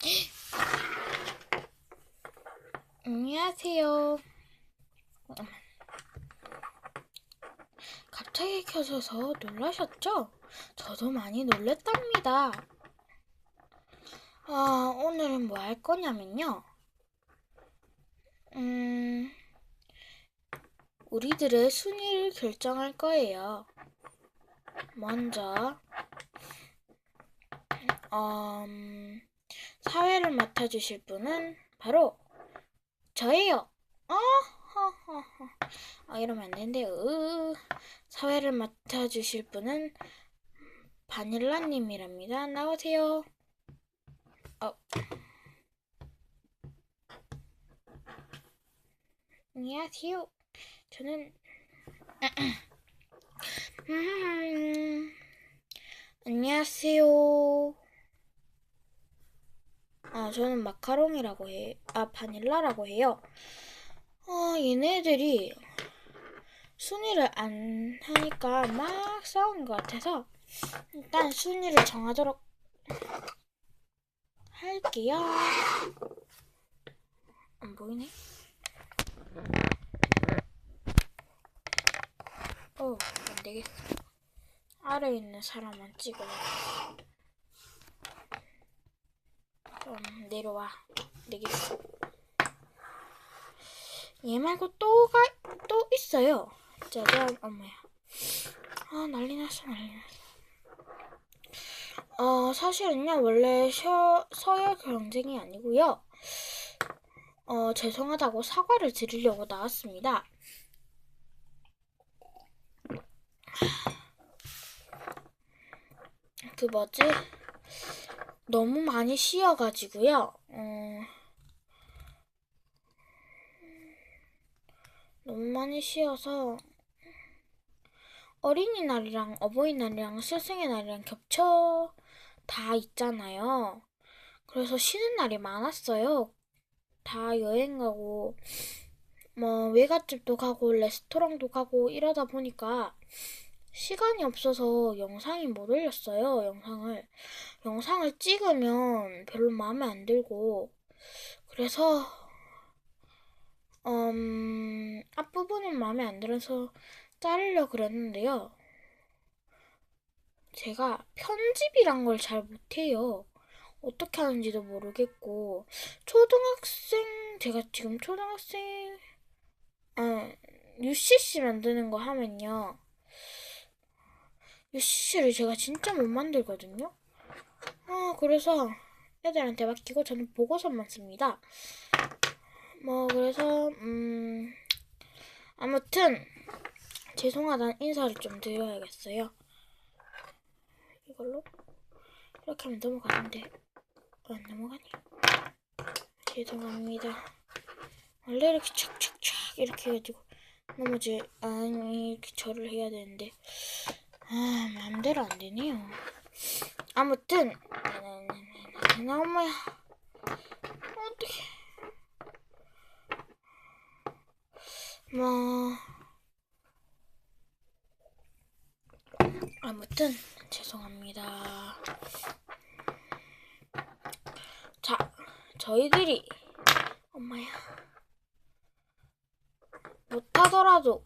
안녕하세요. 갑자기 켜져서 놀라셨죠? 저도 많이 놀랬답니다. 아, 오늘은 뭐 할 거냐면요. 음, 우리들의 순위를 결정할 거예요. 먼저, 음, 사회를 맡아주실 분은 바로 저예요. 어. 아, 이러면 안 되는데요. 으, 사회를 맡아주실 분은 바닐라님이랍니다. 나오세요. 어. 안녕하세요. 저는 음, 안녕하세요. 아, 저는 마카롱이라고 해. 아, 바닐라라고 해요. 어, 얘네들이 순위를 안 하니까 막 싸우는 것 같아서 일단 순위를 정하도록 할게요. 안 보이네? 어, 안 되겠어. 아래에 있는 사람만 찍어야 좀 내려와. 안 되겠어. 얘 말고 또가 또 있어요. 짜잔, 엄마야. 아 난리 났어 난리 났어. 어 사실은요 원래 셔, 서열 경쟁이 아니고요. 어 죄송하다고 사과를 드리려고 나왔습니다. 그 뭐지? 너무 많이 쉬어가지고요. 어, 너무 많이 쉬어서 어린이날이랑 어버이날이랑 스승의 날이랑 겹쳐 다 있잖아요. 그래서 쉬는 날이 많았어요. 다 여행 가고 뭐 외갓집도 가고 레스토랑도 가고 이러다 보니까 시간이 없어서 영상이 못 올렸어요. 영상을 영상을 찍으면 별로 마음에 안 들고 그래서 음, 앞부분은 마음에 안 들어서 자르려 그랬는데요. 제가 편집이란 걸 잘 못해요. 어떻게 하는지도 모르겠고 초등학생 제가 지금 초등학생 아, UCC 만드는 거 하면요. UCC를 제가 진짜 못 만들거든요. 아, 그래서 애들한테 맡기고 저는 보고서만 씁니다. 뭐 그래서 음 아무튼 죄송하다는 인사를 좀 드려야겠어요. 이걸로 이렇게 하면 넘어가는데 왜안 넘어가니? 죄송합니다. 원래 이렇게 착착착 이렇게 해가지고 넘어지 아니 이렇게 절을 해야 되는데 아 마음대로 안 되네요. 아무튼 엄마야 어떡해 뭐 아무튼 죄송합니다. 자, 저희들이 엄마야 못하더라도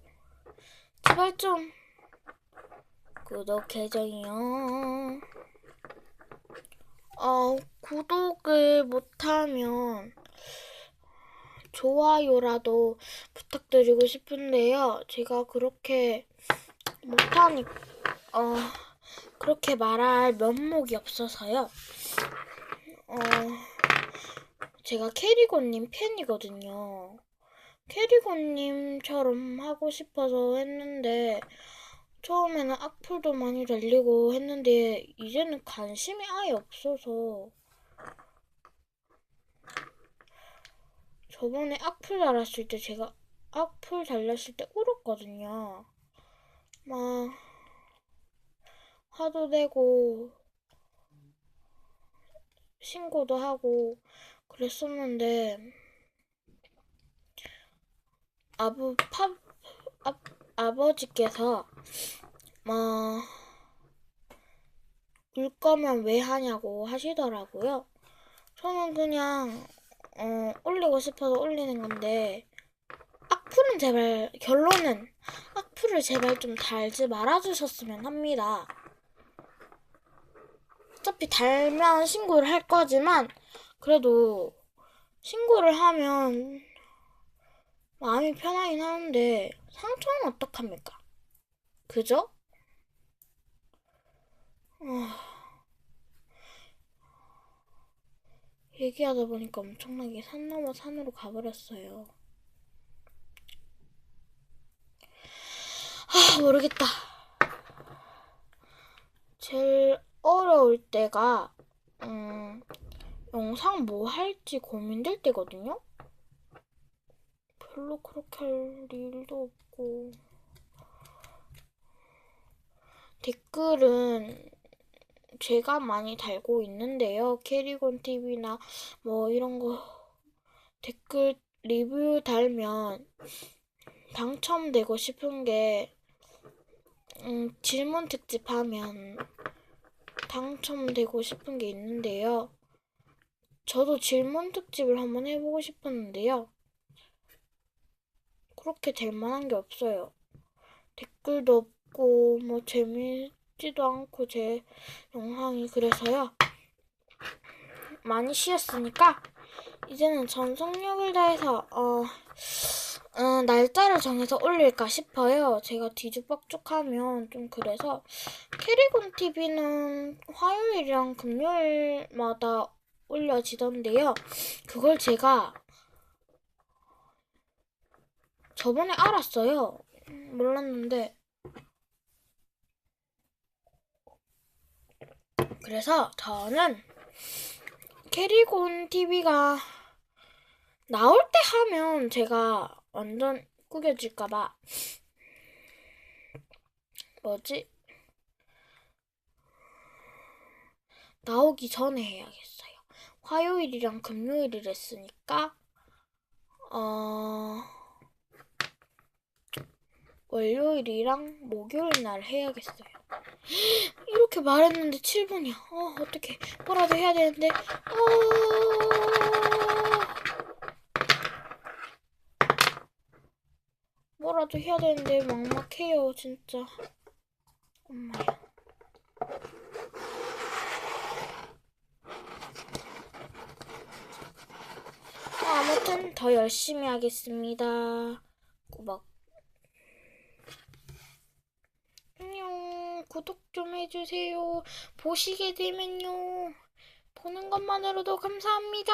제발 좀 구독 해줘요. 어, 구독을 못하면 좋아요라도 부탁드리고 싶은데요. 제가 그렇게 못하니, 어, 그렇게 말할 면목이 없어서요. 어, 제가 캐리고님 팬이거든요. 캐리고님처럼 하고 싶어서 했는데, 처음에는 악플도 많이 달리고 했는데, 이제는 관심이 아예 없어서, 저번에 악플 달았을 때 제가 악플 달렸을 때 울었거든요. 막 화도 내고 신고도 하고 그랬었는데 아부 파 아, 아버지께서 뭐울 거면 왜 하냐고 하시더라고요. 저는 그냥 어, 올리고 싶어서 올리는 건데 악플은 제발 결론은 악플을 제발 좀 달지 말아주셨으면 합니다. 어차피 달면 신고를 할 거지만 그래도 신고를 하면 마음이 편하긴 하는데 상처는 어떡합니까? 그죠? 아, 얘기하다 보니까 엄청나게 산 넘어 산으로 가버렸어요. 아, 모르겠다. 제일 어려울 때가, 음, 영상 뭐 할지 고민될 때거든요? 별로 그렇게 할 일도 없고. 댓글은 제가 많이 달고 있는데요. 캐리곤 TV나 뭐 이런 거 댓글 리뷰 달면 당첨되고 싶은 게 음, 질문 특집 하면 당첨되고 싶은 게 있는데요. 저도 질문 특집을 한번 해보고 싶었는데요. 그렇게 될 만한 게 없어요. 댓글도 없고 뭐 재밌지도 않고 제 영상이 그래서요. 많이 쉬었으니까 이제는 전속력을 다해서 어, 어, 날짜를 정해서 올릴까 싶어요. 제가 뒤죽박죽하면 좀 그래서 캐리곤 TV는 화요일이랑 금요일마다 올려지던데요. 그걸 제가 저번에 알았어요. 몰랐는데 그래서 저는 캐리곤 TV가 나올 때 하면 제가 완전 구겨질까봐 뭐지? 나오기 전에 해야겠어요. 화요일이랑 금요일을 했으니까 어 월요일이랑 목요일 날 해야겠어요. 이렇게 말했는데 7분이야. 어, 어떡해. 뭐라도 해야 되는데. 어... 뭐라도 해야 되는데 막막해요, 진짜. 엄마야. 어, 아무튼 더 열심히 하겠습니다. 꾸벅. 안녕. 구독 좀 해주세요. 보시게 되면요. 보는 것만으로도 감사합니다.